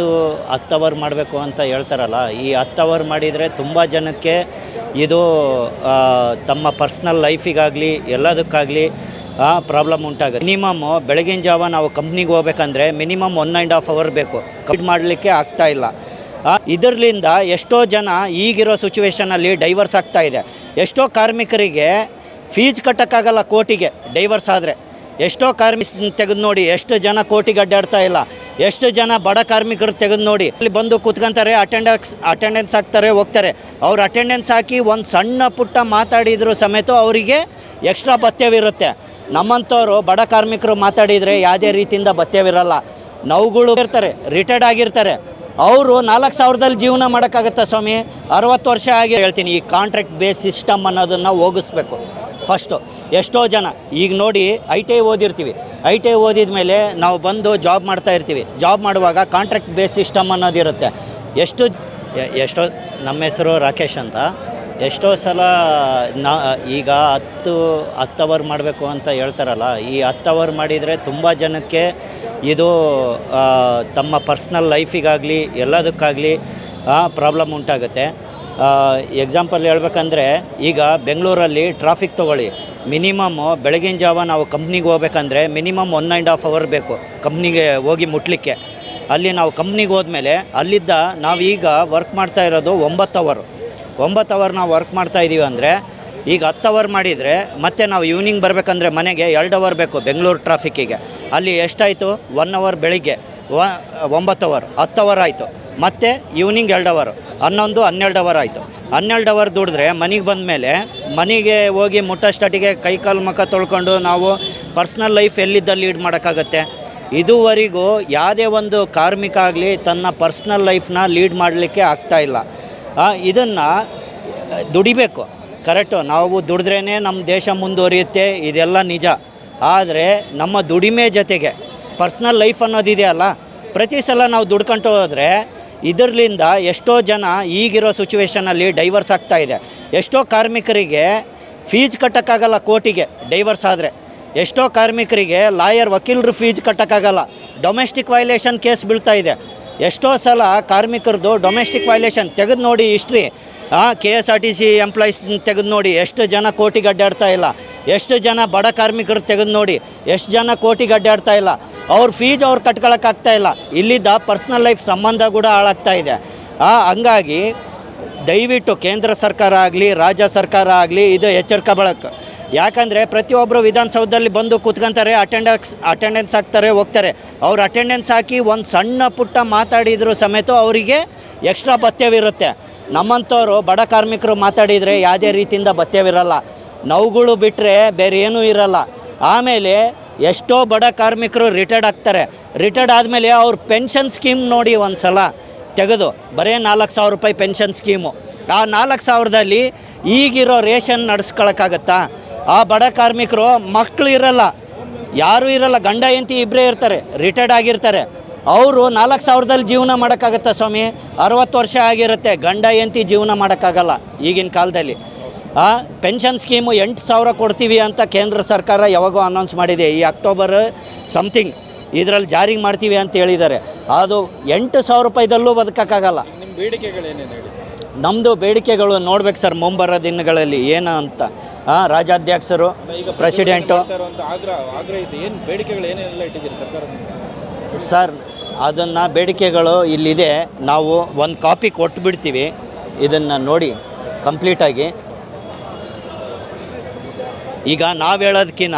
ಹತ್ತು ಹತ್ತು ಅವರ್ ಮಾಡಬೇಕು ಅಂತ ಹೇಳ್ತಾರಲ್ಲ, ಈ ಹತ್ತು ಅವರ್ ಮಾಡಿದರೆ ತುಂಬ ಜನಕ್ಕೆ ಇದು ತಮ್ಮ ಪರ್ಸ್ನಲ್ ಲೈಫಿಗಾಗಲಿ ಎಲ್ಲದಕ್ಕಾಗಲಿ ಪ್ರಾಬ್ಲಮ್ ಉಂಟಾಗುತ್ತೆ. ಮಿನಿಮಮ್ ಬೆಳಗಿನ ಜಾವ ನಾವು ಕಂಪ್ನಿಗೆ ಹೋಗ್ಬೇಕಂದ್ರೆ minimum one and half hour ಬೇಕು. ಕಂಪ್ಲೀಟ್ ಮಾಡಲಿಕ್ಕೆ ಆಗ್ತಾ ಇಲ್ಲ. ಇದರಿಂದ ಎಷ್ಟೋ ಜನ ಈಗಿರೋ ಸಿಚುವೇಷನಲ್ಲಿ ಡೈವರ್ಸ್ ಆಗ್ತಾ ಇದೆ. ಎಷ್ಟೋ ಕಾರ್ಮಿಕರಿಗೆ ಫೀಸ್ ಕಟ್ಟೋಕ್ಕಾಗಲ್ಲ ಕೋಟಿಗೆ ಡೈವರ್ಸ್ ಆದರೆ. ಎಷ್ಟೋ ಕಾರ್ಮಿಕ ತೆಗೆದು ನೋಡಿ ಎಷ್ಟು ಜನ ಕೋಟಿಗೆ ಅಡ್ಡಾಡ್ತಾ ಇಲ್ಲ. ಎಷ್ಟು ಜನ ಬಡ ಕಾರ್ಮಿಕರು ತೆಗೆದು ನೋಡಿ. ಅಲ್ಲಿ ಬಂದು ಕೂತ್ಕೊಂತಾರೆ ಅಟೆಂಡೆನ್ಸ್ ಅಟೆಂಡೆನ್ಸ್ ಹಾಕ್ತಾರೆ, ಹೋಗ್ತಾರೆ. ಅವ್ರು ಅಟೆಂಡೆನ್ಸ್ ಹಾಕಿ ಒಂದು ಸಣ್ಣ ಪುಟ್ಟ ಮಾತಾಡಿದ್ರು ಸಮೇತ ಅವರಿಗೆ ಎಕ್ಸ್ಟ್ರಾ ಭತ್ಯವಿರುತ್ತೆ ನಮ್ಮಂಥವ್ರು ಬಡ ಕಾರ್ಮಿಕರು ಮಾತಾಡಿದರೆ ಯಾವುದೇ ರೀತಿಯಿಂದ ಭತ್ಯವಿರಲ್ಲ ನೋವುಗಳು ಇರ್ತಾರೆ ರಿಟೈರ್ಡ್ ಆಗಿರ್ತಾರೆ. ಅವರು ನಾಲ್ಕು ಸಾವಿರದಲ್ಲಿ ಜೀವನ ಮಾಡೋಕ್ಕಾಗತ್ತಾ ಸ್ವಾಮಿ? ಅರವತ್ತು ವರ್ಷ ಆಗಿ ಹೇಳ್ತೀನಿ, ಈ ಕಾಂಟ್ರಾಕ್ಟ್ ಬೇಸ್ ಸಿಸ್ಟಮ್ ಅನ್ನೋದನ್ನು ಹೋಗಿಸ್ಬೇಕು. ಫಸ್ಟು ಎಷ್ಟೋ ಜನ. ಈಗ ನೋಡಿ ಐ ಟಿ ಐ ಓದಿರ್ತೀವಿ. ಐ ಟಿ ಐ ಓದಿದ ಮೇಲೆ ನಾವು ಬಂದು ಜಾಬ್ ಮಾಡ್ತಾ ಇರ್ತೀವಿ. ಜಾಬ್ ಮಾಡುವಾಗ ಕಾಂಟ್ರಾಕ್ಟ್ ಬೇಸ್ ಸಿಸ್ಟಮ್ ಅನ್ನೋದಿರುತ್ತೆ ಎಷ್ಟು ಎಷ್ಟೋ, ನಮ್ಮ ಹೆಸರು ರಾಕೇಶ್ ಅಂತ. ಎಷ್ಟೋ ಸಲ ನಾ, ಈಗ ಹತ್ತು ಹತ್ತು ಅವರ್ ಮಾಡಬೇಕು ಅಂತ ಹೇಳ್ತಾರಲ್ಲ, ಈ ಹತ್ತು ಅವರ್ ಮಾಡಿದರೆ ತುಂಬ ಜನಕ್ಕೆ ಇದು ತಮ್ಮ ಪರ್ಸ್ನಲ್ ಲೈಫಿಗಾಗಲಿ ಎಲ್ಲದಕ್ಕಾಗಲಿ ಪ್ರಾಬ್ಲಮ್ ಉಂಟಾಗುತ್ತೆ. ಎಕ್ಸಾಂಪಲ್ ಹೇಳ್ಬೇಕಂದ್ರೆ ಈಗ ಬೆಂಗಳೂರಲ್ಲಿ ಟ್ರಾಫಿಕ್ ತೊಗೊಳ್ಳಿ. ಮಿನಿಮಮ್ ಬೆಳಗಿನ ಜಾವ ನಾವು ಕಂಪ್ನಿಗೆ ಹೋಗ್ಬೇಕಂದ್ರೆ minimum one and half hour ಬೇಕು ಕಂಪ್ನಿಗೆ ಹೋಗಿ ಮುಟ್ಲಿಕ್ಕೆ. ಅಲ್ಲಿ ನಾವು ಕಂಪ್ನಿಗೆ ಹೋದ್ಮೇಲೆ ಅಲ್ಲಿದ್ದ ನಾವೀಗ ವರ್ಕ್ ಮಾಡ್ತಾ ಇರೋದು ಒಂಬತ್ತು ಅವರು ಒಂಬತ್ತು ಅವರ್ ನಾವು ವರ್ಕ್ ಮಾಡ್ತಾ ಇದ್ದೀವಿ ಅಂದರೆ ಈಗ ಹತ್ತು ಅವರ್ ಮಾಡಿದರೆ ಮತ್ತೆ ನಾವು ಈವ್ನಿಂಗ್ ಬರಬೇಕಂದ್ರೆ ಮನೆಗೆ ಎರಡು ಅವರ್ ಬೇಕು ಬೆಂಗಳೂರು ಟ್ರಾಫಿಕ್ಕಿಗೆ ಅಲ್ಲಿ ಎಷ್ಟಾಯಿತು? ಒನ್ ಅವರ್ ಬೆಳಿಗ್ಗೆ. ಒಂಬತ್ತು ಅವರ್ ಹತ್ತು ಅವರ್ ಆಯಿತು. ಮತ್ತು ಈವ್ನಿಂಗ್ ಎರಡು ಅವರ್ ಹನ್ನೊಂದು, ಹನ್ನೆರಡು ಅವರ್ ಆಯಿತು. ಹನ್ನೆರಡು ಅವರ್ ದುಡಿದ್ರೆ ಮನೆಗೆ ಬಂದ ಮೇಲೆ ಮನೆಗೆ ಹೋಗಿ ಮುಟ್ಟಷ್ಟಟಿಗೆ ಕೈ ಕಾಲು ಮುಖ ತೊಳ್ಕೊಂಡು ನಾವು ಪರ್ಸ್ನಲ್ ಲೈಫ್ ಎಲ್ಲಿದ್ದಲ್ಲಿ ಲೀಡ್ ಮಾಡೋಕ್ಕಾಗತ್ತೆ? ಇದುವರೆಗೂ ಯಾವುದೇ ಒಂದು ಕಾರ್ಮಿಕ ಆಗಲಿ ತನ್ನ ಪರ್ಸ್ನಲ್ ಲೈಫ್ನ ಲೀಡ್ ಮಾಡಲಿಕ್ಕೆ ಆಗ್ತಾಯಿಲ್ಲ ಇದನ್ನು ದುಡಿಬೇಕು. ಕರೆಕ್ಟು ನಾವು ದುಡಿದ್ರೇ ನಮ್ಮ ದೇಶ ಮುಂದುವರಿಯುತ್ತೆ, ಇದೆಲ್ಲ ನಿಜ. ಆದರೆ ನಮ್ಮ ದುಡಿಮೆ ಜೊತೆಗೆ ಪರ್ಸ್ನಲ್ ಲೈಫ್ ಅನ್ನೋದಿದೆಯಲ್ಲ ಪ್ರತಿ ಸಲ ನಾವು ದುಡ್ಕೊಂಡು ಹೋದರೆ ಇದರಿಂದ ಎಷ್ಟೋ ಜನ ಈಗಿರೋ ಸಿಚುವೇಷನಲ್ಲಿ ಡೈವರ್ಸ್ ಆಗ್ತಾ ಇದೆ. ಎಷ್ಟೋ ಕಾರ್ಮಿಕರಿಗೆ ಫೀಸ್ ಕಟ್ಟೋಕ್ಕಾಗಲ್ಲ ಕೋಟಿಗೆ ಡೈವರ್ಸ್ ಆದರೆ. ಎಷ್ಟೋ ಕಾರ್ಮಿಕರಿಗೆ ಲಾಯರ್ ವಕೀಲರು ಫೀಸ್ ಕಟ್ಟೋಕ್ಕಾಗಲ್ಲ. ಡೊಮೆಸ್ಟಿಕ್ ವೈಲೇಷನ್ ಕೇಸ್ ಬೀಳ್ತಾ ಇದೆ. ಎಷ್ಟೋ ಸಲ ಕಾರ್ಮಿಕರದು ಡೊಮೆಸ್ಟಿಕ್ ವೈಲೇಷನ್ ತೆಗೆದು ನೋಡಿ history K S R T C employees ತೆಗೆದು ನೋಡಿ ಎಷ್ಟು ಜನ ಕೋಟಿಗೆ ಅಡ್ಡಾಡ್ತಾ ಇಲ್ಲ. ಎಷ್ಟು ಜನ ಬಡ ಕಾರ್ಮಿಕರು ತೆಗೆದು ನೋಡಿ, ಎಷ್ಟು ಜನ ಕೋಟಿ ಗಡ್ಡಾಡ್ತಾ ಇಲ್ಲ, ಅವ್ರ ಫೀಸ್ ಅವ್ರು ಕಟ್ಕೊಳಕ್ಕಾಗ್ತಾ ಇಲ್ಲ, ಇಲ್ಲಿದ್ದ ಪರ್ಸ್ನಲ್ ಲೈಫ್ ಸಂಬಂಧ ಕೂಡ ಹಾಳಾಗ್ತಾ ಇದೆ. ಹಂಗಾಗಿ ದಯವಿಟ್ಟು ಕೇಂದ್ರ ಸರ್ಕಾರ ಆಗಲಿ, ರಾಜ್ಯ ಸರ್ಕಾರ ಆಗಲಿ, ಇದು ಎಚ್ಚರಿಕೆ ಬಳಕೆ. ಯಾಕಂದರೆ ಪ್ರತಿಯೊಬ್ಬರು ವಿಧಾನಸೌಧದಲ್ಲಿ ಬಂದು ಕೂತ್ಕೊಂತಾರೆ ಅಟೆಂಡೆನ್ಸ್ ಅಟೆಂಡೆನ್ಸ್ ಹಾಕ್ತಾರೆ, ಹೋಗ್ತಾರೆ. ಅವ್ರು ಅಟೆಂಡೆನ್ಸ್ ಹಾಕಿ ಒಂದು ಸಣ್ಣ ಪುಟ್ಟ ಮಾತಾಡಿದ್ರು ಸಮೇತ ಅವರಿಗೆ ಎಕ್ಸ್ಟ್ರಾ ಭತ್ಯವಿರುತ್ತೆ ನಮ್ಮಂಥವ್ರು ಬಡ ಕಾರ್ಮಿಕರು ಮಾತಾಡಿದರೆ ಯಾವುದೇ ರೀತಿಯಿಂದ ಭತ್ಯವಿರಲ್ಲ ನೋವುಗಳು ಬಿಟ್ಟರೆ ಬೇರೆ ಏನೂ ಇರಲ್ಲ. ಆಮೇಲೆ ಎಷ್ಟೋ ಬಡ ಕಾರ್ಮಿಕರು ರಿಟೈರ್ಡ್ ಆಗ್ತಾರೆ. ರಿಟೈರ್ಡ್ ಆದಮೇಲೆ ಅವ್ರ ಪೆನ್ಷನ್ ಸ್ಕೀಮ್ ನೋಡಿ ಒಂದು ಸಲ ತೆಗೆದು. ಬರೀ ನಾಲ್ಕು ಸಾವಿರ ರೂಪಾಯಿ ಪೆನ್ಷನ್ ಸ್ಕೀಮು ಆ ನಾಲ್ಕು ಸಾವಿರದಲ್ಲಿ ಈಗಿರೋ ರೇಷನ್ ನಡೆಸ್ಕೊಳಕ್ಕಾಗತ್ತಾ? ಆ ಬಡ ಕಾರ್ಮಿಕರು ಮಕ್ಕಳು ಇರಲ್ಲ. ಯಾರೂ ಇರಲ್ಲ. ಗಂಡ, ಹೆಂಡತಿ ಇಬ್ಬರೇ ಇರ್ತಾರೆ. ರಿಟೈರ್ಡ್ ಆಗಿರ್ತಾರೆ. ಅವರು ನಾಲ್ಕು ಸಾವಿರದಲ್ಲಿ ಜೀವನ ಮಾಡೋಕ್ಕಾಗತ್ತಾ ಸ್ವಾಮಿ? ಅರವತ್ತು ವರ್ಷ ಆಗಿರುತ್ತೆ. ಗಂಡ, ಹೆಂಡತಿ ಜೀವನ ಮಾಡೋಕ್ಕಾಗಲ್ಲ ಈಗಿನ ಕಾಲದಲ್ಲಿ. ಆ ಪೆನ್ಷನ್ ಸ್ಕೀಮು ಎಂಟು ಸಾವಿರ ಕೊಡ್ತೀವಿ ಅಂತ ಕೇಂದ್ರ ಸರ್ಕಾರ ಯಾವಾಗೋ ಅನೌನ್ಸ್ ಮಾಡಿದೆ. ಈ ಅಕ್ಟೋಬರ್ ಸಮಥಿಂಗ್ ಇದರಲ್ಲಿ ಜಾರಿಗೆ ಮಾಡ್ತೀವಿ ಅಂತ ಹೇಳಿದ್ದಾರೆ. ಅದು ಎಂಟು ಸಾವಿರ ರೂಪಾಯಿದಲ್ಲೂ ಬದುಕೋಕ್ಕಾಗಲ್ಲ. ನಿಮ್ಮ ಬೇಡಿಕೆಗಳೇನೇನು ಹೇಳಿ? ನಮ್ಮದು ಬೇಡಿಕೆಗಳು ನೋಡ್ಬೇಕು ಸರ್ ಮುಂಬರ ದಿನಗಳಲ್ಲಿ ಏನು ಅಂತ. ಹಾಂ ರಾಜ್ಯಾಧ್ಯಕ್ಷರು ಪ್ರೆಸಿಡೆಂಟು ಸರ್ ಅದನ್ನು ಬೇಡಿಕೆಗಳು ಇಲ್ಲಿದೆ. ನಾವು ಒಂದು ಕಾಪಿ ಕೊಟ್ಟು ಬಿಡ್ತೀವಿ ಇದನ್ನು ನೋಡಿ ಕಂಪ್ಲೀಟಾಗಿ ಈಗ ನಾವು ಹೇಳೋದಕ್ಕಿಂತ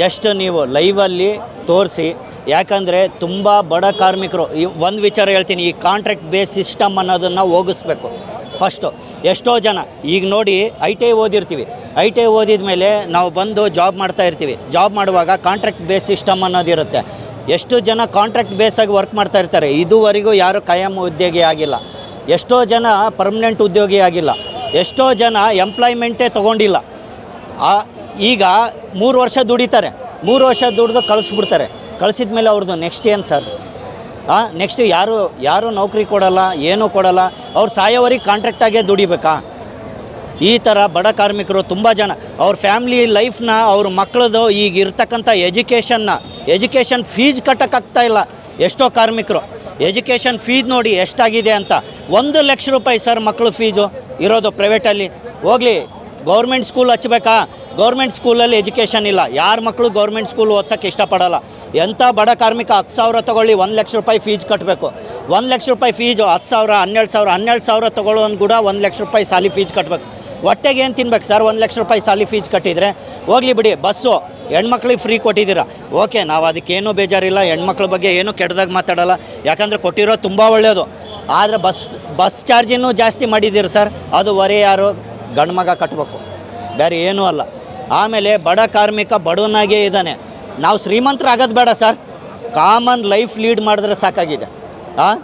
ಜಸ್ಟ್ ನೀವು ಲೈವಲ್ಲಿ ತೋರಿಸಿ, ಯಾಕಂದರೆ ತುಂಬ ಬಡ ಕಾರ್ಮಿಕರು, ಈ ಒಂದು ವಿಚಾರ ಹೇಳ್ತೀನಿ, ಈ ಕಾಂಟ್ರಾಕ್ಟ್ ಬೇಸ್ ಸಿಸ್ಟಮ್ ಅನ್ನೋದನ್ನು ಹೋಗಿಸ್ಬೇಕು. ಫಸ್ಟು ಎಷ್ಟೋ ಜನ, ಈಗ ನೋಡಿ ಐ ಟಿ ಐ ಓದಿರ್ತೀವಿ. ಐ ಟಿ ಐ ಓದಿದ ಮೇಲೆ ನಾವು ಬಂದು ಜಾಬ್ ಮಾಡ್ತಾ ಇರ್ತೀವಿ. ಜಾಬ್ ಮಾಡುವಾಗ ಕಾಂಟ್ರಾಕ್ಟ್ ಬೇಸ್ ಸಿಸ್ಟಮ್ ಅನ್ನೋದಿರುತ್ತೆ ಎಷ್ಟು ಜನ ಕಾಂಟ್ರಾಕ್ಟ್ ಬೇಸಾಗಿ ವರ್ಕ್ ಮಾಡ್ತಾ ಇರ್ತಾರೆ, ಇದುವರೆಗೂ ಯಾರು ಕಾಯಂ ಉದ್ಯೋಗಿ ಆಗಿಲ್ಲ. ಎಷ್ಟೋ ಜನ ಪರ್ಮನೆಂಟ್ ಉದ್ಯೋಗಿ ಆಗಿಲ್ಲ. ಎಷ್ಟೋ ಜನ ಎಂಪ್ಲಾಯ್ಮೆಂಟೇ ತೊಗೊಂಡಿಲ್ಲ. ಆ ಈಗ ಮೂರು ವರ್ಷ ದುಡಿತಾರೆ. ಮೂರು ವರ್ಷ ದುಡಿದು ಕಳಿಸ್ಬಿಡ್ತಾರೆ. ಕಳಿಸಿದ ಮೇಲೆ ಅವ್ರದ್ದು ನೆಕ್ಸ್ಟ್ ಏನು ಸರ್ ಹಾಂ ನೆಕ್ಸ್ಟ್ ಯಾರು ಯಾರು ನೌಕರಿ ಕೊಡಲ್ಲ, ಏನೂ ಕೊಡಲ್ಲ, ಅವ್ರು ಸಾಯೋವರಿಗೆ ಕಾಂಟ್ರಾಕ್ಟಾಗೇ ದುಡಿಬೇಕಾ? ಈ ಥರ ಬಡ ಕಾರ್ಮಿಕರು ತುಂಬ ಜನ. ಅವ್ರ ಫ್ಯಾಮ್ಲಿ ಲೈಫ್ನ ಅವ್ರ ಮಕ್ಕಳದು ಈಗ ಇರ್ತಕ್ಕಂಥ ಎಜುಕೇಷನ್ನ ಎಜುಕೇಷನ್ ಫೀಸ್ ಕಟ್ಟೋಕ್ಕಾಗ್ತಾ ಇಲ್ಲ. ಎಷ್ಟೋ ಕಾರ್ಮಿಕರು. ಎಜುಕೇಷನ್ ಫೀಸ್ ನೋಡಿ ಎಷ್ಟಾಗಿದೆ ಅಂತ. ಒಂದು ಲಕ್ಷ ರೂಪಾಯಿ ಸರ್ ಮಕ್ಕಳು ಫೀಸು ಇರೋದು ಪ್ರೈವೇಟಲ್ಲಿ ಹೋಗಲಿ ಗೌರ್ಮೆಂಟ್ ಸ್ಕೂಲ್ ಹಚ್ಬೇಕಾ? ಗೌರ್ಮೆಂಟ್ ಸ್ಕೂಲಲ್ಲಿ ಎಜುಕೇಷನ್ ಇಲ್ಲ. ಯಾರ ಮಕ್ಕಳು ಗೌರ್ಮೆಂಟ್ ಸ್ಕೂಲ್ ಓದ್ಸೋಕ್ಕೆ ಇಷ್ಟಪಡಲ್ಲ. ಎಂಥ ಬಡ ಕಾರ್ಮಿಕ ಹತ್ತು ಸಾವಿರ ತೊಗೊಳ್ಳಿ, ಒಂದು ಲಕ್ಷ ರೂಪಾಯಿ ಫೀಸ್ ಕಟ್ಟಬೇಕು ಒಂದು ಲಕ್ಷ ರೂಪಾಯಿ ಫೀಸು ಹತ್ತು ಸಾವಿರ, ಹನ್ನೆರಡು ಸಾವಿರ ಹನ್ನೆರಡು ಸಾವಿರ ತೊಗೊಳ್ಳೋನು ಕೂಡ ಒಂದು ಲಕ್ಷ ರೂಪಾಯಿ ಸಾಲಿ ಫೀಸ್ ಕಟ್ಟಬೇಕು ಹೊಟ್ಟೆಗೆ ಏನು ತಿನ್ಬೇಕು ಸರ್? ಒಂದು ಲಕ್ಷ ರೂಪಾಯಿ ಸಾಲಿ ಫೀಸ್ ಕಟ್ಟಿದರೆ? ಹೋಗಲಿ ಬಿಡಿ, ಬಸ್ಸು. ಹೆಣ್ಮಕ್ಳಿಗೆ ಫ್ರೀ ಕೊಟ್ಟಿದ್ದೀರಾ? ಓಕೆ, ನಾವು ಅದಕ್ಕೇನೂ ಬೇಜಾರಿಲ್ಲ. ಹೆಣ್ಮಕ್ಳ ಬಗ್ಗೆ ಏನೂ ಕೆಟ್ಟದಾಗ ಮಾತಾಡಲ್ಲ. ಯಾಕಂದರೆ ಕೊಟ್ಟಿರೋ ತುಂಬ ಒಳ್ಳೆಯದು ಆದರೆ ಬಸ್ ಬಸ್ ಚಾರ್ಜಿನೂ ಜಾಸ್ತಿ ಮಾಡಿದ್ದೀರಿ ಸರ್? ಅದು ಹೊರೆ ಯಾರು ಗಂಡು ಮಗ ಕಟ್ಟಬೇಕು ಬೇರೆ ಏನೂ ಅಲ್ಲ. ಆಮೇಲೆ ಬಡ ಕಾರ್ಮಿಕ ಬಡವನಾಗೇ ಇದ್ದಾನೆ. ನಾವು ಶ್ರೀಮಂತರಾಗೋದು ಬೇಡ ಸರ್. ಕಾಮನ್ ಲೈಫ್ ಲೀಡ್ ಮಾಡಿದ್ರೆ ಸಾಕಾಗಿದೆ. ಹಾಂ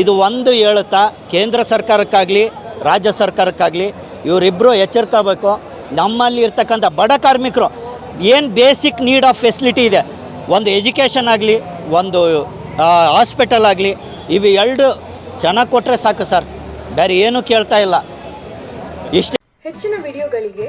ಇದು ಒಂದು ಹೇಳುತ್ತಾ ಕೇಂದ್ರ ಸರ್ಕಾರಕ್ಕಾಗಲಿ, ರಾಜ್ಯ ಸರ್ಕಾರಕ್ಕಾಗಲಿ ಇವರಿಬ್ಬರು ಎಚ್ಚರ್ಕೋಬೇಕು ನಮ್ಮಲ್ಲಿ ಇರ್ತಕ್ಕಂಥ ಬಡ ಕಾರ್ಮಿಕರು ಏನು ಬೇಸಿಕ್ ನೀಡ್ ಆಫ್ ಫೆಸಿಲಿಟಿ ಇದೆ. ಒಂದು ಎಜುಕೇಷನ್ ಆಗಲಿ, ಒಂದು ಹಾಸ್ಪಿಟಲ್ ಆಗಲಿ, ಇವು ಎರಡು ಚೆನ್ನಾಗಿ ಕೊಟ್ಟರೆ ಸಾಕು ಸರ್. ಬೇರೆ ಏನೂ ಕೇಳ್ತಾ ಇಲ್ಲ. ಇಷ್ಟು ಹೆಚ್ಚಿನ ವಿಡಿಯೋಗಳಿಗೆ